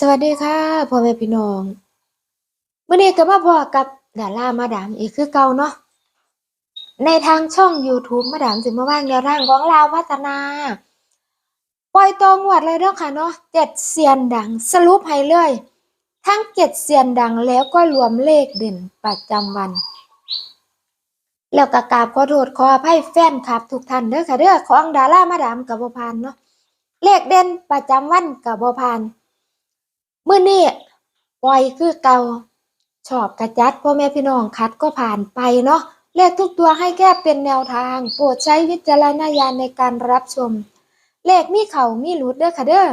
สวัสดีค่ะพ่อแม่พี่น้องมื้อนี้ก็มาพอกับดารามาดามอีกคือเก่าเนาะในทางช่อง YouTube มาดามสิมาว่างแนวทางของลาวพัฒนา ปล่อยตรงวดเลยเด้อค่ะเนาะเจ็ดเซียนดังสรุปให้เลย ทั้งเจ็ดเซียนดังแล้วก็รวมเลขเด่นประจำวัน แล้วก็กราบขอโทษขออภัยแฟนคลับทุกท่านเด้อค่ะเด้อของดารามาดามกับบ่ผ่านเนาะเลขเด่นประจำวันกับบ่ผ่าน มื้อนี้ปล่อยคือเกาชอบกระจัดพ่อแม่พี่น้องคัดก็ผ่านไปเนาะเลขทุกตัวให้แค่เป็นแนวทาง โปรดใช้วิจารณญาณในการรับชม เลขมีเขามีหลุดเด้อค่ะเด้อ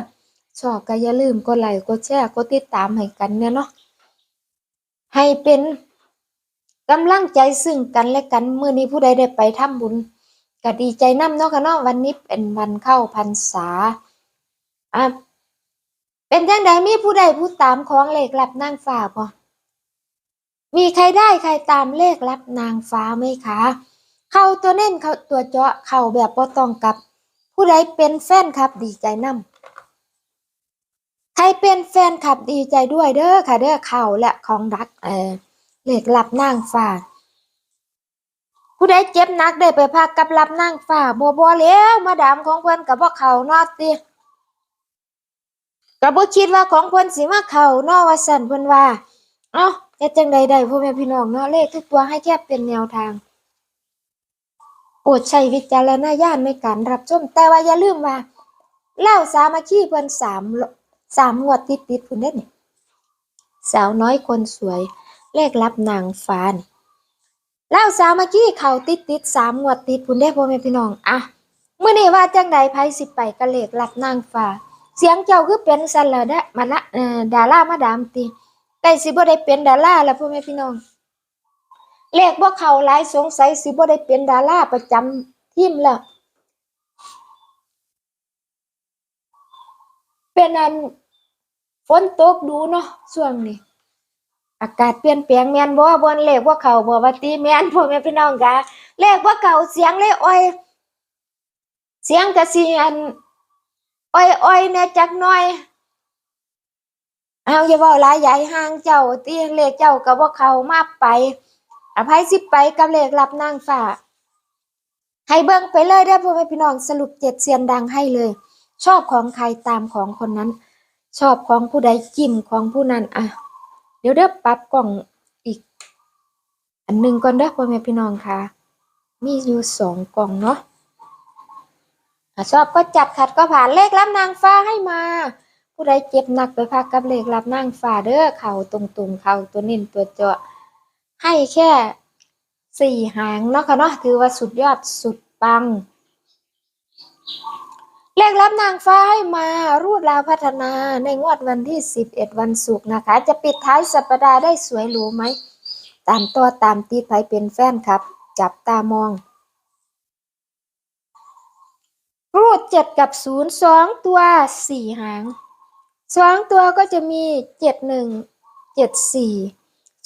ชอบก็อย่าลืมกดไลค์กดแชร์กดติดตามให้กันเนี่ยเนาะให้เป็นกำลังใจซึ่งกันและกันเมื้อนี้ผู้ใดได้ไปทำบุญก็ดีใจน้ำเนาะค่ะเนาะวันนี้เป็นวันเข้าพรรษาอะ เป็นจังใดมีผู้ใดผู้ตามของเลขลับนางฟ้าบ่มีใครได้ใครตามเลขลับนางฟ้าไหมคะ เข้าตัวเน้นเข้าตัวเจาะเข้าแบบบ่ต้องกับ ผู้ใดเป็นแฟนคลับดีใจนำใครเป็นแฟนคลับดีใจด้วยเด้อค่ะเด้อเข้าและของรักเออเลขลับนางฟ้าผู้ใดเจ็บนักได้ไปพักกับลับนางฟ้าบ่บ่แล้วมาดามของเพิ่นก็บ่เข้านาะติ ก็บ่คิดว่าของเพิ่นสิมาเข้าเนาะว่าซั่นเพิ่นว่า เอ้าเฮ็ดจังใดได้พ่อแม่พี่น้องเนาะเลขทุกตัวให้แค่เป็นแนวทางโปรดใช้วิจารณญาณในการรับชม แต่ว่าอย่าลืมว่าเล่าสามัคคีเพิ่นสามสามงวดติดๆพุ่นเด้นี่สาวน้อยคนสวย เลขรับนางฟ้านี่เล่าสามัคคีเข้าติดๆสามงวดติดพุ่นเด้พ่อแม่พี่น้องอะมื้อนี้ว่าจังใดไผสิไปกับเลขรับนางฟ้า เสียงเจ้าคือเป็นสันละดะมาละเอ่อดารามาดามติแต่สิบ่ได้เป็นดาราแล้วพ่อแม่พี่น้องเลขบ่เขาหลายสงสัยสิบ่ได้เป็นดาราประจำทีมแล้วเป็นอันฝนตกดูเนาะช่วงนี้ อากาศเปลี่ยนแปลงแม่นบ่บ่เลขบ่เขาบ่ว่าติแม่นพ่อแม่พี่น้องกะเลขบ่เขาเสียงเลยอ้อย เสียงก็สิอัน อ้อยๆแหน่จักหน่อย เอาอย่าว้าหลายใหญ่ห่างเจ้าติเลขเจ้าก็บ่าเขามาไปอภัยสิไปกับเลขรับนางฟ้าให้เบิ่งไปเลยเด้พ่อแม่พี่น้องสรุปเจ็ดเซียนดังให้เลย ชอบของใครตามของคนนั้น ชอบของผู้ใดจิ้มของผู้นั้นอะ เดี๋ยวเด้อปรับกล่องอีก อันหนึ่งก่อนเด้อพ่อแม่พี่น้องค่ะ มีอยู่สองกล่องเนาะ ชอบก็จัดขัดก็ผ่านเลขรับนางฟ้าให้มา ผู้ใดเจ็บหนักไปพักกับเลขรับนางฟ้าเด้อเข่าตรงๆเข่าตัวเน้นตัวเจาะ ให้แค่สี่หางเนาะค่ะเนาะถือว่าสุดยอดสุดปัง เลขรับนางฟ้าให้มารูดลาวพัฒนาในงวดวันที่ 11 วันศุกร์นะคะ จะปิดท้ายสัปดาห์ได้สวยหรูไหม ตามตัวตามตีไผเป็นแฟนครับ จับตามอง รูดเจ็ดกับศูนย์สองตัวสี่หางสองตัวก็จะมีเจ็ดหนึ่งเจ็ดสี่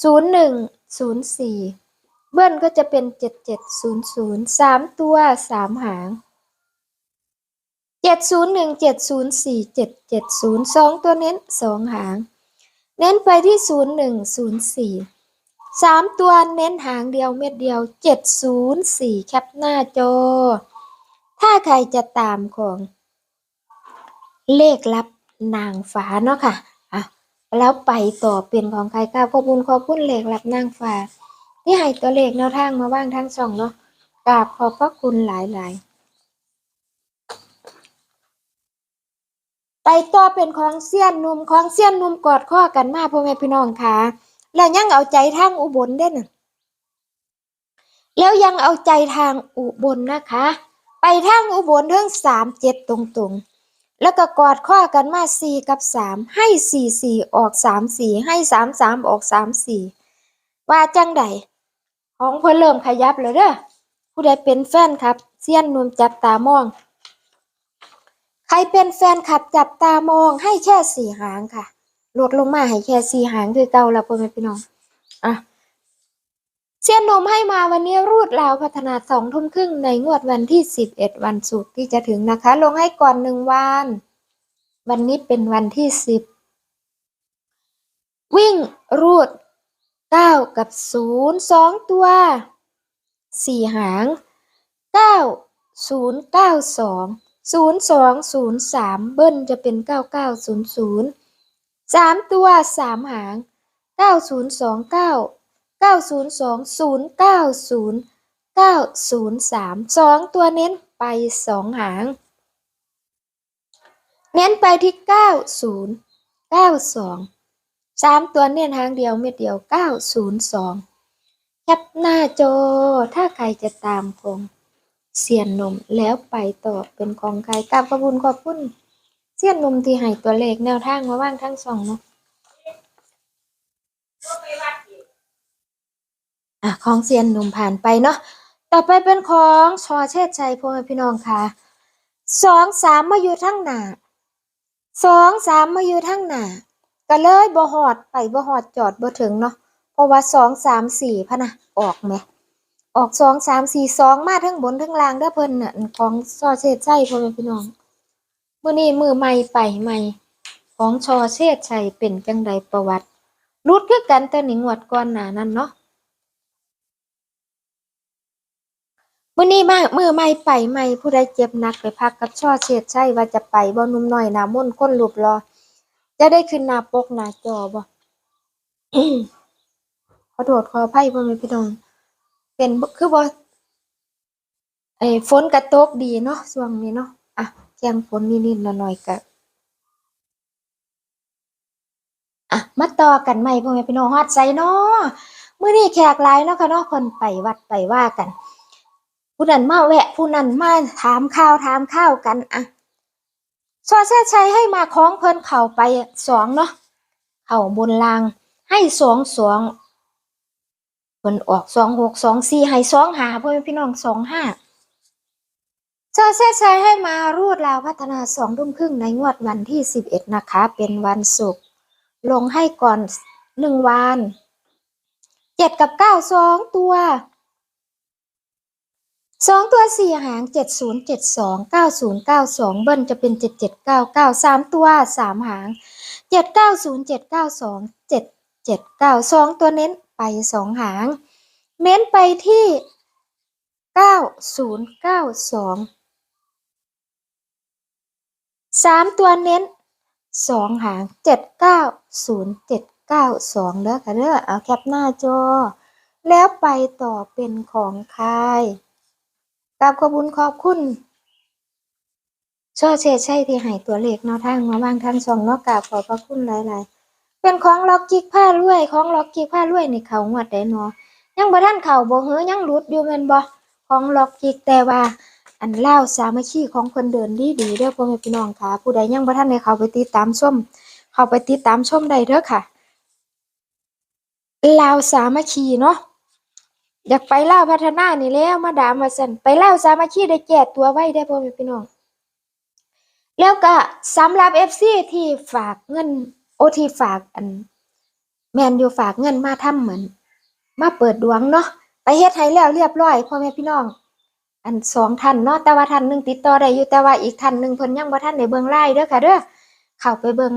ศูนย์หนึ่งศูนย์สี่เบิ้ลก็จะเป็นเจ็ดเจ็ดศูนย์ศูนย์สามตัวสามหางเจ็ดศูนย์หนึ่งเจ็ดศูนย์สี่เจ็ดเจ็ดศูนย์สองตัวเน้นสองหาง เน้นไปที่ศูนย์หนึ่งศูนย์สี่สามตัวเน้นหางเดียวเม็ดเดียวเจ็ดศูนย์สี่แคปหน้าจอ ถ้าใครจะตามของเลขลับนางฟ้าเนาะค่ะอะ แล้วไปต่อเป็นของใครกราขอบคุณขอบคุณเลขลับนางฟ้า ที่ให้ตัวเลขแนวทางมาบ้างทั้งสองเนาะกราบขอบพระคุณหลายหลายๆไปต่อเป็นของเสี้ยนนุ่มของเสี้ยนนุ่มกอดข้อกันมาพ่อแม่พี่น้องค่ะ แล้วยังเอาใจทางอุบลเด่นนะแล้วยังเอาใจทางอุบลนะคะ ไปทางอุบลเรื่องสามเจ็ดตรงๆ แล้วก็กอดข้อกันมาสี่กับสามให้สี่สี่ออกสามสี่ให้สามสามออกสามสี่ว่าจังใดของเพิ่นเริ่มขยับแล้วเด้อผู้ใดเป็นแฟนครับเซียนนุ่มจับตามอง ใครเป็นแฟนคลับจับตามองให้แค่สี่หางค่ะลดลงมาให้แค่สี่หางคือเก่าแล้วพ่อแม่พี่น้องอะ เซียนนมให้มาวันนี้รูดลาวพัฒนาสองทุ่มครึ่งในงวดวันที่สิบเอ็ดวันศุกร์ที่จะถึงนะคะ ลงให้ก่อนหนึ่งวัน วันนี้เป็นวันที่สิบวิ่งรูดเก้ากับศูนย์สองตัวสี่หางเก้าศูนย์เก้าสองศูนย์สองศูนย์สามเบิ้ลจะเป็นเก้าเก้าศูนย์ศูนย์สามตัวสามหางเก้าศูนย์สองเก้า เก้าศูนย์สองศูนย์เก้าศูนย์เก้าศูนย์สามสองตัวเน้นไปสองหาง เน้นไปที่เก้าศูนย์เก้าสองสามตัวเน้นหางเดียวเม็ดเดียวเก้าศูนย์สองแคปหน้าจอ ถ้าใครจะตามคงเสียนนมแล้วไปต่อเป็นของใครกราบขอบคุณขอบคุณเสียนนมที่ให้ตัวเลขแนวทางมาว่างทั้งสองเนาะ อะของเสียนหนุ่มผ่านไปเนาะต่อไปเป็นของชอเชษชัยพ่อแม่พี่น้องค่ะสองสามมาอยู่ทั้งหนาสองสามมาอยู่ทั้งหนาก็เลยบ่ฮอดไปบ่ฮอดจอดบ่ถึงเนาะเพราะว่าสองสามสี่พะนะออกไหมออกสองสามสี่สองมาทั้งบนทั้งล่างเด้อเพิ่นน่ะของชอเชษชัยพ่อแม่พี่น้องมื้อนี้มือใหม่ไปใหม่ของชอเชษชัยเป็นจังใดประวัติรุดคือกันแต่หนิงวดก่อนหนานั้นเนาะ มื้อนี้มามือใหม่ไปใหม่ผู้ใดเจ็บหนักไปพักกับช่อเชษชัยว่าจะไปบ่หนุ่มหน้อยหน้ามนต์คนรูปรอ จะได้ขึ้นหน้าปกหน้าจอบ่ขอโทษขออภัยพ่อแม่พี่น้องเป็นคือบ่ไอ้ฝนกระตกดีเนาะช่วงนี้เนาะอะแกงฝนนิดๆหน่อยๆก็อะมาต่อกันใหม่พ่อแม่พี่น้องฮอดไสเนาะมื้อนี้แขกหลายเนาะค่ะเนาะเพิ่นไปวัดไปว่ากัน ผู้นั้นมาแวะ ผู้นั้นมาถามข่าวถามข้าวกันอะสอแซ่ชัยให้มาของเพิ่นเข้าไปสองเนาะเข้าบนรางให้สองสองผลออกสองหกสองสี่ให้สองหาพ่อแม่พี่น้องสองห้าเจ้าแซ่ชัยให้มารูดลาวพัฒนาสองทุ่มครึ่งในงวดวันที่สิบเอ็ดนะคะ เป็นวันศุกร์ลงให้ก่อนหนึ่งวันเจ็ดกับเก้าสองตัว สองตัวสี่หางเจ็ดศูนย์เจ็ดสองเก้าศูนย์เก้าสองเบิ้ลจะเป็นเจ็ดเจ็ดเก้าเก้าสามตัวสามหางเจ็ดเก้าศูนย์เจ็ดเก้าสองเจ็ดเจ็ดเก้าสองตัวเน้นไปสองหาง เน้นไปที่เก้าศูนย์เก้าสองสามตัวเน้นสองหางเจ็ดเก้าศูนย์เจ็ดเก้าสองเด้อค่ะเด้อเอาแคปหน้าจอ แล้วไปต่อเป็นของใคร กราบขอบคุณขอบคุณช่อเชษใช่ที่ให้ตัวเลขแนวทางมาบ้างทั้งสองเนอกกราบขอบพระคุณหลายๆ เป็นของล็อกกิกผ้ารวยของล็อกกิกผ้ารวยนี่เขางวดได้เนาะยังบ่ทันเข้าบ่เฮือยังหลุดอยู่แม่นบ่ของล็อกกิกแต่ว่าอันเล่าสามัคคีของเพิ่นเดินดีดีเด้อพ่อแม่พี่น้องค่ะ ผู้ใดยังบ่ทันได้เข้าไปติดตามชมเข้าไปติดตามชมได้เด้อค่ะลาวสามัคคีเนาะ อยากไปเล่าพัฒนานี่แล้วมาดามว่าซั่นไปเล่าสามัคคีได้แก้ตัวไว้ได้พ่อแม่พี่น้อง แล้วก็สำหรับ FC ที่ฝากเงินโอที่ฝากอัน แมนอยู่ฝากเงินมาทำเหมือน มาเปิดดวงเนาะไปเฮ็ดให้แล้วเรียบร้อยพ่อแม่พี่น้อง อันสองท่านเนาะแต่ว่าท่านหนึ่งติดต่อได้อยู่แต่ว่าอีกท่านหนึ่งเพิ่นยังบ่ทันได้เบิ่งไลน์เด้อค่ะเด้อเข้าไปเบิ่ง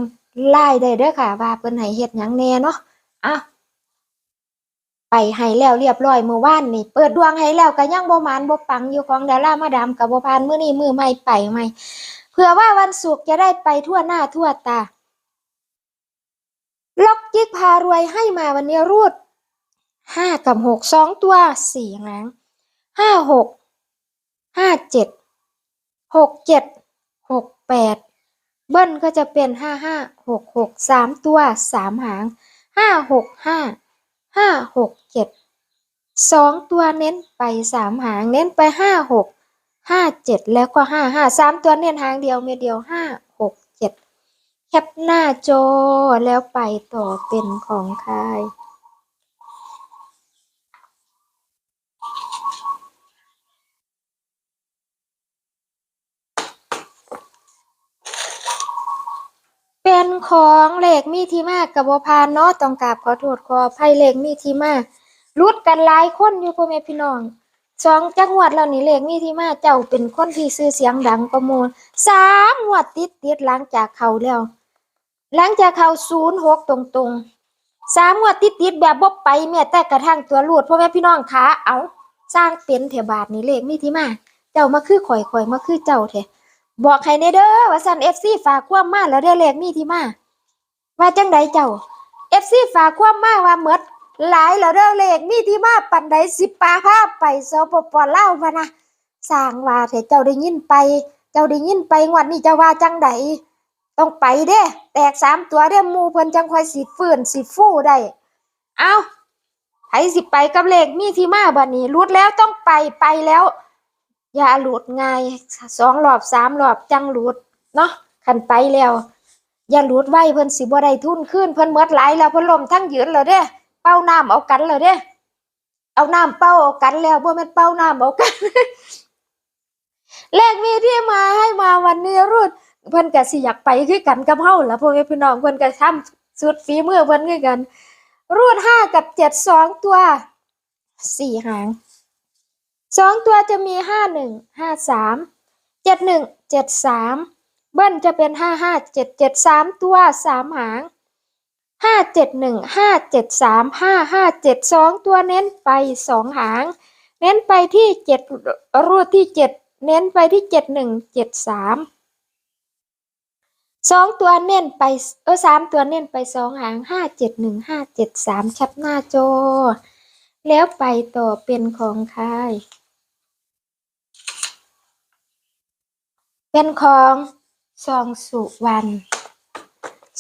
ไลน์ได้เด้อค่ะ ว่าเพิ่นให้เฮ็ดหยังแน่เนาะอะ ไปให้แล้วเรียบร้อยเมื่อวานนี่เปิดดวงให้แล้วก็ยังบ่มานบ่ปังอยู่ของดารามาดามก็บ่ผ่านมื้อนี้มือใหม่ไปใหม่เผื่อว่าวันศุกร์จะได้ไปทั่วหน้าทั่วตา ล็อกจิกพารวยให้มาวันนี้รูดห้ากับหกสองตัวสี่หางห้าหกห้าเจ็ดหกเจ็ดหกแปดเบิ้ลก็จะเป็นห้าห้าหกหกสามตัวสามหางห้าหกห้า ห้าหกเจ็ดสองตัวเน้นไปสามหางเน้นไปห้าหกห้าเจ็ดแล้วก็ห้าห้าสามตัวเน้นหางเดียวเม็ดเดียวห้าหกเจ็ดแคปหน้าจอแล้วไปต่อเป็นของใคร วนของเหลขมีที่มากกับบพานเนาะต้องกราบขอโทษขออภัยเลขมีที่มากรุดกันหลายคนอยู่พ่อแม่พี่น้องสองจังหวัดแล้วนี่เลขมีที่มาเจ้าเป็นคนที่ซื้อเสียงดังประมูลสามงวดติดติดหลังจากเขาแล้ว หลังจากเขาศูนย์หกตรงตรงสามงวดติดติดแบบบ่ไปแม้แต่กระทั่งตัวรูดพ่อแม่พี่น้องคะเอาสร้างเป็นเถบาทนี่เลขมีที่มา เจ้ามาคือข่อยข่อยมาคือเจ้าแท้ บอกให้ในเด้อว่าซั่น FC ฝากความมาแล้วเด้อเลขมีที่มา ว่าจังใดเจ้า FC ฝากความมาว่าหมดหลายแล้วเด้อเลขมีที่มาปันใดสิปาพาไปสปปลาวพะนะสร้างว่าแต่เจ้าได้ยินไป เจ้าได้ยินไปงวดนี้เจ้าว่าจังใดต้องไปเด้ แตกสามตัวเด้หมู่เพิ่นจังคอยสิฟื้นสิฟูได้ เอาไผสิไปกับเลขมีที่มาบัดนี้รุดแล้วต้องไปไปแล้ว อย่าหลุดง่ายสองรอบสามรอบจังหลุดเนาะคันไปแล้ว อย่าหลุดไว้เพิ่นสิบ่ได้ทุนขึ้นเพิ่นหมดหลแล้วเพิ่นลมทั้งยืนแล้วเด้ เป้าน้ำเอากันแล้วเด้เอาน้ำเป้าเอากันแล้วบ่แม่นเป้าน้ำเอากันเลขมีที่มาให้มาวันนี้รุดเพิ่นก็สิอยากไปคือกันกับเฮาล่ะพ่อแม่พี่น้องเพิ่นก็ทำสุดฝีมือเพิ่นคือกัน รูดห้ากับเจ็ดสองตัวสี่หาง สองตัวจะมีห้าหนึ่งห้าสามเจ็ดหนึ่งเจ็ดสามเบิ้ลจะเป็นห้าห้าเจ็ดเจ็ดสามตัวสามหางห้าเจ็ดหนึ่งห้าเจ็ดสามห้าห้าเจ็ดสองตัวเน้นไปสองหาง เน้นไปที่เจ็ดรูดที่เจ็ดเน้นไปที่เจ็ดหนึ่งเจ็ดสามสองตัวเน้นไปเออสามตัวเน้นไปสองหางห้าเจ็ดหนึ่งห้าเจ็ดสามชัดหน้าจอแล้วไปต่อเป็นของใคร เป็นของซองสุวรรณ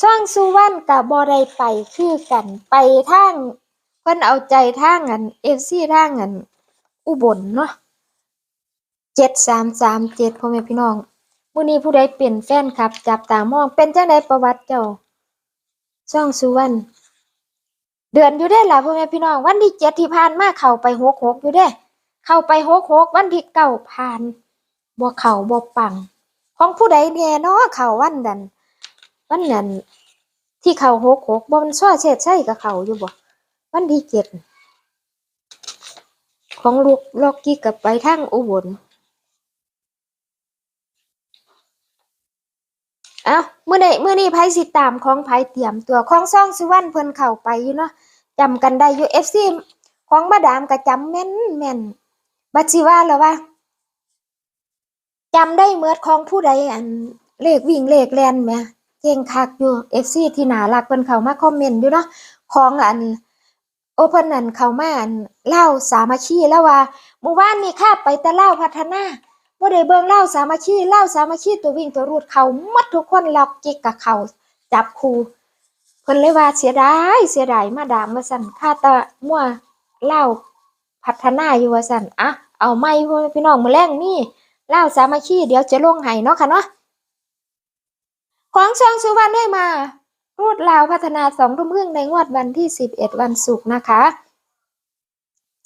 ซองสุวรรณกับบอได้ไปคือกันไปทางเพิ่นเอาใจทางอันเอฟซีทางอันอุบลเนาะเจ็ดสามสามเจ็ดพ่อแม่พี่น้องมื้อนี้ผู้ใดเป็นแฟนคลับ จับตามองเป็นจังไดประวัติเจ้าซองสุวรรณเดือนอยู่ได้ล่ะพ่อแม่พี่น้อง วันที่เจ็ดที่ผ่านมาเข้าไปหกหกอยู่เด้ เข้าไปหกหกวันที่เก้าผ่านบ่เข้าบ่ปัง ของผู้ใดแน่เนาะเขาวันนั้นวันนั้นที่เขาหกหกบ่มันซ้อเช็ดใช่กับเขาอยู่บ่วันที่เจ็ดของลูกลอกกี้กับไปทางอุบลเอ้ามื้อใดมื้อนี้ไผสิตามของไผเตรียมตัวของซ่องสุวรรณเพิ่นเข้าไปอยู่เนาะจำกันได้อยู่ FC ของมาดามก็จำแม่นแม่นบัดสิว่าแล้วว่า จำได้เมือดของผู้ใดอันเลขวิ่งเลขแลนแหมเก่งคักอยู่ FC ที่น่ารักเพิ่นเขามาคอมเมนต์อยู่เนาะของอันโอเพิ่นนั่นเขามาอันเล่าสามัคคีแล้วว่าเมื่อวานนี้ข้าไปแต่เล่าพัฒนาบ่ได้เบิ่งเล่าสามัคคีเล่าสามัคคีตัววิ่งตัวรูดเขาหมดทุกคนแล้วจิกกับเขาจับคู่เพิ่นเลยว่าเสียดายเสียดายมาดามว่าซั่นค่าแตะมั่วเล่าพัฒนาอยู่ว่าซั่นอะเอาไม่พี่น้องมื้อแรงนี่ เล่าสามัคคีเดี๋ยวจะลงให้เนาะค่ะเนาะของช่องสุวรรณให้มา รูดลาวพัฒนาสองทุ่มครึ่งในงวดวันที่11วันศุกร์นะคะ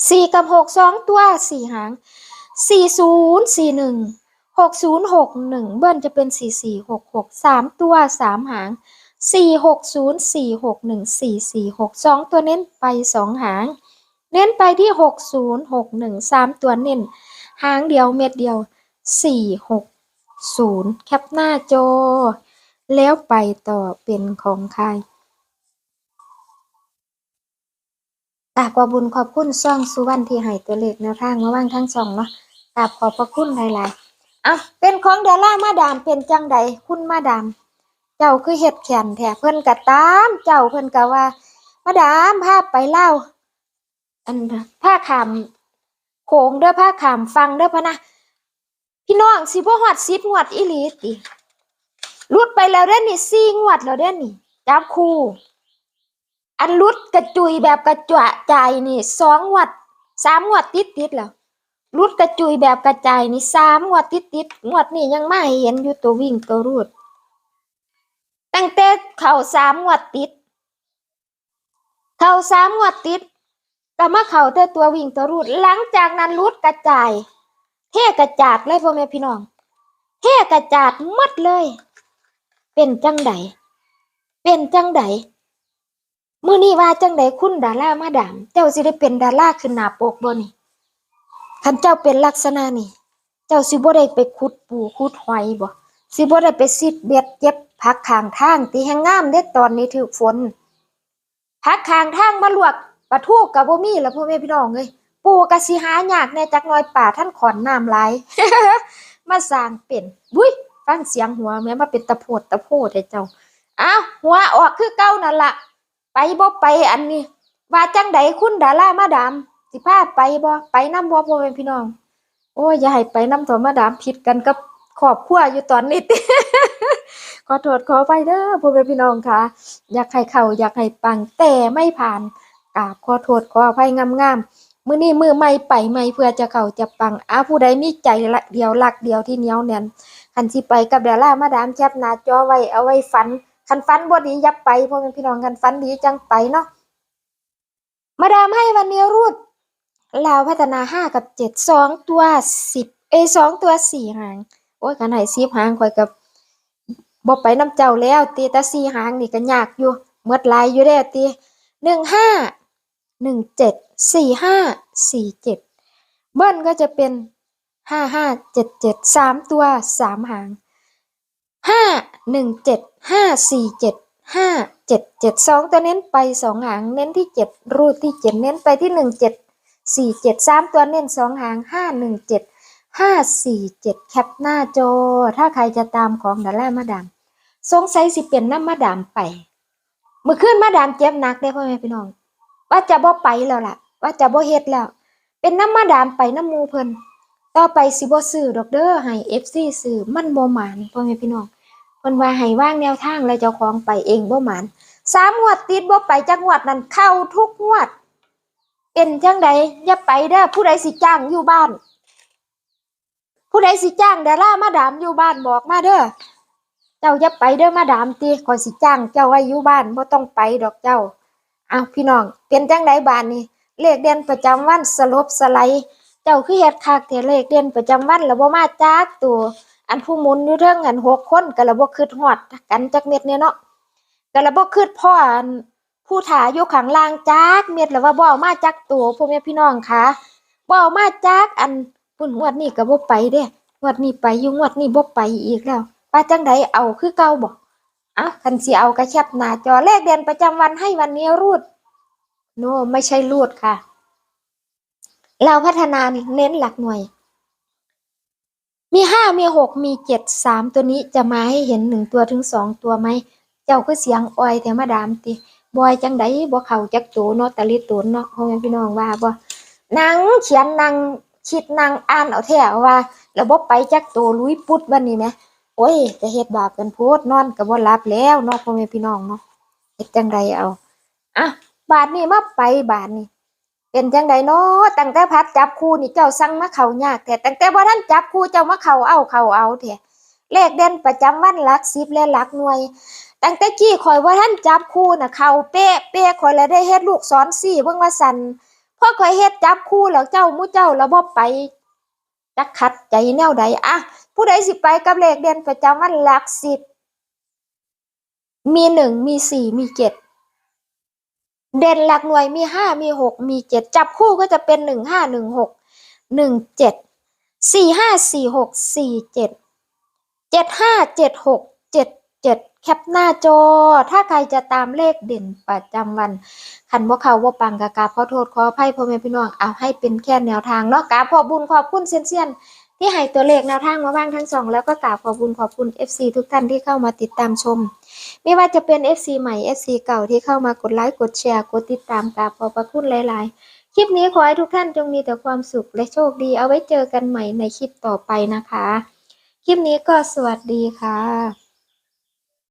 สี่กับหกสองตัวสี่หางสี่ศูนย์สี่หนึ่งหกศูนย์หกหนึ่งเบิ้ลจะเป็นสี่สี่หกหกสามตัวสามหางสี่หกศูนย์สี่หกหนึ่งสี่สี่หกสองตัวเน้นไปสองหาง เน้นไปที่หกศูนย์หกหนึ่งสามตัวเน้น หางเดียวเม็ดเดียว สี่หกศูนย์แคปหน้าจอ แล้วไปต่อเป็นของใครกราบขอบบุญขอบคุณซ่องสุวรรณที่ให้ตัวเลขแนวทางมาว่างทั้งสองเนาะกราบขอบพระคุณหลายๆอะเป็นของดารามาดามเป็นจังใดคุณมาดาม เจ้าคือเฮ็ดแขนแท้เพิ่นก็ตาม เจ้าเพิ่นก็ว่า มาดามพาไปเล่า อันพาขามโขงเด้อพาขามฟังเด้อพะนะ พี่น้องสิบ่ฮอด10งวดอีหลีติรุดไปแล้วเด้นี่4งวดแล้วเด้นี่จับคู่ อันรุดกระจุยแบบกระจะจนี่2งหวด3งวดติดๆแล้วรุดกระจุยแบบกระจายนี่3งวดติดๆงวดนี้ยังไมาให้เห็นอยู่ตัววิ่งตัวรูด ตั้งแต่เข้าสามงวดติด เข้าสามงวดติดก็มาเข้าแต่ตัววิ่งตัวรูด หลังจากนั้นรูดกระจาย เทกระจาดเลยพ่อแม่พี่น้องเทกระจาดมัดเลย เป็นจังใดเป็นจังใดมื้อนี้ว่าจังใดคุณดารามาดาม เจ้าสิได้เป็นดาราขึ้นหน้าปกบ่นี่คันเจ้าเป็นลักษณะนี่ เจ้าสิบ่ได้ไปขุดปูขุดหอยบ่สิบ่ได้ไปซิดเบ็ดเก็บผักขางทางที่แห้งงามเด้ตอนนี้ถือฝนพักขางทางมาลวกปลาทูกับบ่มีแล้วพ่อแม่พี่น้องเอ้ย ปูก็สิหายากแน่จักน่อยป่าท่านขอนน้ำหลมาสร้างเป็นบุ้ยฟังเสียงหัวแม่มาเป็นตะโพดตะโพดให้เจ้าอ้าวหัวออกคือเก่านั่นล่ะไปบ่ไปอันนี้ ว่าจังใดคุณดารามาดามสิพาไปบ่ไปน้ำบ่พ่อแม่พี่น้อง โอ้ยอย่าให้ไปน้ำตัวมาดามผิดกันกับครอบครัวอยู่ตอนนี้ขอโทษขอไปเด้อพ่อแม่พี่น้องค่ะ อยากให้เขาอยากให้ปังแต่ไม่ผ่านกราบขอโทษขออภัยงามๆ มือนี้มือใหม่ไปใหม่เพื่อจะเข้าจะปังอาผู้ใดมีใจละเดียวหลักเดียวที่เหนียวแน่นคันสิไปกับดารามาดามแคปหน้าจอไว้เอาไว้ฝันคันฝันบ่ดีย่าไปพ่อแม่พี่น้องคันฝันดีจังไปเนาะมาดามให้วันนี้รูดลาวพัฒนาห้ากับเจ็ดสองตัวสิบเอสองตัวสี่หาง โอ้ยกันให้สิบหางข่อยกับบ่ไปน้ำเจ้าแล้วตีแต่สี่หางนี่ก็ยากอยู่เมื่อลายอยู่เด้ตีหนึ่งห้า หนึ่งเจ็ดสี่ห้าสี่เจ็ดเบิ้ลก็จะเป็นห้าห้าเจ็ดเจ็ดสามตัวสามหางห้าหนึ่งเจ็ดห้าสี่เจ็ดห้าเจ็ดเจ็ดสองตัวเน้นไปสองหางเน้นที่เจ็ดรูดที่เจ็ดเน้นไปที่หนึ่งเจ็ดสี่เจ็ดสามตัวเน้นสองหางห้าหนึ่งเจ็ดห้าสี่เจ็ดแคปหน้าจอ ถ้าใครจะตามของดารามาดามสงสัยสิเป็นน้ำมาดามไปเมื่อคืนมาดามเจ็บหนักเด้พ่อแม่พี่น้อง ว่าจะบ่ไปแล้วล่ะ ว่าจะบ่เฮ็ดแล้ว เป็นน้ำมาดามไปน้ำมูเพิ่นต่อไปสิบ่ซื้อดอกเด้อให้ FC ซื้อมันบ่หมานพ่อแม่พี่น้องเพิ่นว่าให้ว่างแนวทางแล้วเจ้าของไปเองบ่หมานสามงวดติดบ่ไปจักงวดนั้นเข้าทุกงวด เป็นจังใดอย่าไปเด้อผู้ใดสิจ้างอยู่บ้าน ผู้ใดสิจ้างดารามาดามอยู่บ้านบอกมาเด้อเจ้าอย่าไปเด้อมาดามติขอยสิจ้างเจ้าไว้อยู่บ้านบ่ต้องไปดอกเจ้า อ้าวพี่น้องเป็นจังไดบ้านนี่เลขเด่นประจำวันสลบสไลด์เจ้าคือเฮ็ดคักแต่เลขเด่นประจำวันแล้วบ่มาจักตัวอันผู้หมุนอยู่เทิงอันหกคนก็แล้วบ่คิดฮอดกันจักเม็ดเนี่ยเนาะก็แล้วบ่คิดพ่ออันผู้ถ่าอยู่ข้างล่างจักเม็ดแล้วว่าบ่เอามาจักตัวพ่อแม่พี่น้องค่ะบ่เอามาจักอันปุ่นงวดนี้ก็บ่ไปเด้งวดนี้ไปอยู่งวดนี้บ่ไปอีกแล้วว่าจังใดเอาคือเก่าบ่ อะคันสิเอาก็แคปหน้าจอเลขเดือนประจำวันให้วันนี้รูด โนไม่ใช่รูดค่ะ เราพัฒนาเน้นหลักหน่วย มีห้ามีหกมีเจ็ดสามตัวนี้จะมาให้เห็นหนึ่งตัวถึงสองตัวไหม เจ้าคือเสียงอ้อยแต่มาดามติบอยจังใดบ่เข้าจักตัวเนาะตะลิตัวเนาะพ่อแม่พี่น้องว่าบ่นางเขียนนางคิดนางอ่านเอาแท้ว่าระบบไปจักโตลุยปุดวันนี้แหม โอ้ยจะเฮ็ดบาปกันโพดนอนก็บ่หลับแล้วนาะพ่อแม่พี่น้องเนาะเฮ็ดจังไดเอาอะบาทนี้มาไปบาทนี้เป็นจังไดเนาะตั้งแต่พัดจับคู่นี่เจ้าสั่งมาเข้ายากแต่ตั้งแต่บ่าทันจับคู่เจ้ามาเข้าเอาเข้าเอาแท้เลขเด่นประจำวันหลัก10และหลักหน่วย ตั้งแต่กี้ข่อยว่าท่านจับคู่น่ะเขาเป๊ะเป๊ะข่อยแล้วได้เฮ็ดลูกศรสี่เบิ่งว่าสันพ่อข่อยเฮ็ดจับคู่แล้วเจ้ามู่เจ้าแล้วบ่ไปจักขัดใจแนวใดอะ ผู้ใดสิไปกับเลขเด่นประจำวันหลักสิบ มีหนึ่งมีสี่มีเจ็ดเด่นหลักหน่วยมีห้ามีหกมีเจ็ดจับคู่ก็จะเป็นหนึ่งห้าหนึ่งหกหนึ่งเจ็ดสี่ห้าสี่หกสี่เจ็ดเจ็ดห้าเจ็ดหกเจ็ดเจ็ดแคปหน้าจอ ถ้าใครจะตามเลขเด่นประจำวันคันว่าเขาว่าปังกะกราขอโทษขออภัยพ่อแม่พี่น้องเอาให้เป็นแค่แนวทางเนาะกาขอบบุญขอบคุณเซียนเซียน ที่ให้ตัวเลขแนวทางมาบ้างทั้งสอง แล้วก็กล่าวขอบบุญขอบคุณ FC ทุกท่านที่เข้ามาติดตามชม ไม่ว่าจะเป็น FC ใหม่ FC เก่าที่เข้ามากดไลค์กดแชร์กดติดตามกราวขอบพระคุณหลาย ๆ คลิปนี้ขอให้ทุกท่านจงมีแต่ความสุขและโชคดีเอาไว้เจอกันใหม่ในคลิปต่อไปนะคะ คลิปนี้ก็สวัสดีค่ะ